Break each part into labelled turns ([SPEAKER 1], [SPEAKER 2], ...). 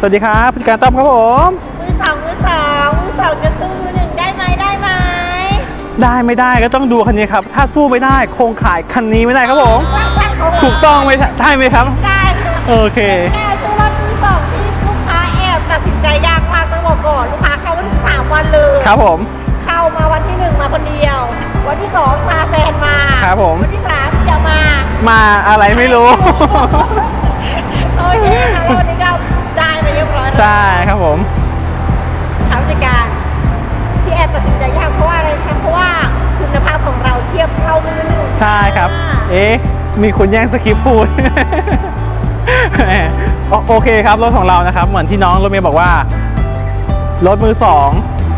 [SPEAKER 1] สวัสดีครับผู้จัดการต้อมครับผม
[SPEAKER 2] มือสองมือสองมือสองจะสู้มือหนึ่งได้ไหมได้ไหม
[SPEAKER 1] ได้ไม่ได้ก็ต้องดูคันนี้ครับ ถ้าสู้ไม่ได้คงขายคันนี้ไม่ได้ครับผม
[SPEAKER 2] ว่างว่างเขา
[SPEAKER 1] ถูกต้องไหมใช่ไหมครับ
[SPEAKER 2] ได้ค่ะ
[SPEAKER 1] โอเค
[SPEAKER 2] แค่ซื้อรถมือสองที่ลูกค้าแอบตัดสินใจยากมากต้องบอกก่อนลูกค้าเข้าวันที่สามวันเลย
[SPEAKER 1] ครับผม
[SPEAKER 2] เข้ามาวันที่หนึ่งมาคนเดียว วันที่สองพาแฟนมา
[SPEAKER 1] ครับผม
[SPEAKER 2] วันที่สามจะมา
[SPEAKER 1] มาอะไรไม่รู้
[SPEAKER 2] โอเคค่ะแล้ววันนี้ก็
[SPEAKER 1] ใช่ครับผม
[SPEAKER 2] ทางราชการที่แอบตัดสินใจยากเพราะว่าอะไรคะเพราะว่าคุณภาพของเราเทียบเท่ามือหนึ่ง
[SPEAKER 1] ใช่ครับ เอ๊ะมีคนแย่งสคริปต์พูดแหมโอโอเคครับรถของเรานะครับ เหมือนที่น้องรถเมย์บอกว่า รถมือสอง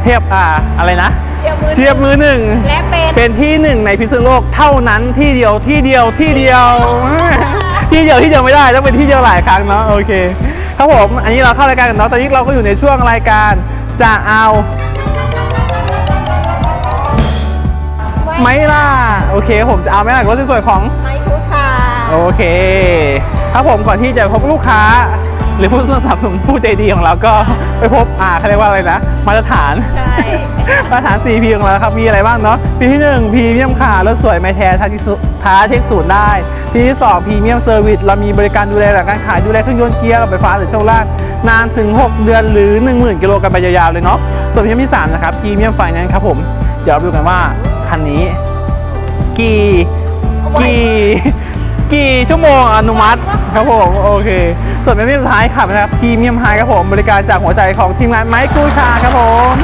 [SPEAKER 1] เทียบอ่าอะไรนะ
[SPEAKER 2] เทียบมือ
[SPEAKER 1] เทียบมือหนึ่ง
[SPEAKER 2] และเป็น
[SPEAKER 1] เป็นที่หนึ่งในพิษณุโลกเท่านั้นที่เดียวที่เดียวที่เดียว ที่เดียวที่เดียวไม่ได้ต้องเป็นที่เดียวหลายครั้งเนาะโอเค ครับผม อันนี้เราเข้ารายการกันเนาะ ตอนนี้เราก็อยู่ในช่วงรายการจะเอาไหมล่ะ โอเคครับผมจะเอาไหมล่ะรถสวยๆของ
[SPEAKER 2] ไม้ทุกค่ะ
[SPEAKER 1] โอเค ครับผมก่อนที่จะพบลูกค้า หรือผู้สนับสนุนผู้ใจดีของเราก็ไปพบอ่าเขาเรียกว่าอะไรนะมาตรฐาน
[SPEAKER 2] ใช่
[SPEAKER 1] มาตรฐาน 4P ของเราครับมีอะไรบ้างเนาะปีที่1พรีเมียมค่ะรถสวยไม่แท้ท้าที่สุดท้าเทคศูนย์ได้ปีที่2พรีเมียมเซอร์วิสเรามีบริการดูแลหลังการขายดูแลเครื่องยนต์เกียร์กับไฟฟ้าหรือช่วงล่างนานถึง 6 เดือนหรือ 10,000 กิโลกันไปยาวๆเลยเนาะส่วนพรีเมียมที่3นะครับพรีเมียมไฟแนนซ์ครับผมเดี๋ยวเราไปดูกันว่าคันนี้กี่กี่ กี่ชั่วโมงอนุมัติครับผมโอเค ส่วนเมียมสุดท้ายครับนะครับพรีเมียมไฮครับผมบริการจากหัวใจของทีมงานไมค์กูชาครับผม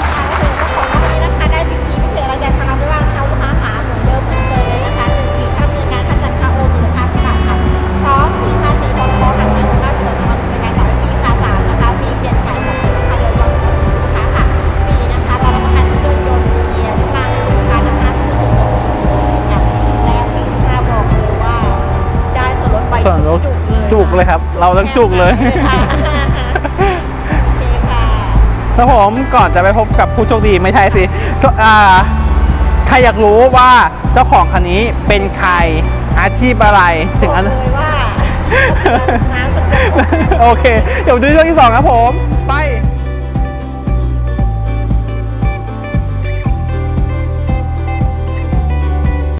[SPEAKER 2] จุกเลย
[SPEAKER 1] จุกเลยครับ เราต้องจุกเลย
[SPEAKER 2] โอเคค่ะ
[SPEAKER 1] ครับผมก่อนจะไปพบกับผู้โชคดีไม่ใช่สิ so- อ่าใครอยากรู้ว่าเจ้าของคันนี้เป็นใครอาชีพอะไรถึงอัน
[SPEAKER 2] บอกเลยว่าน้ำสกุล
[SPEAKER 1] โอเค เดี๋ยวดูช่วงที่2ครับผม ไป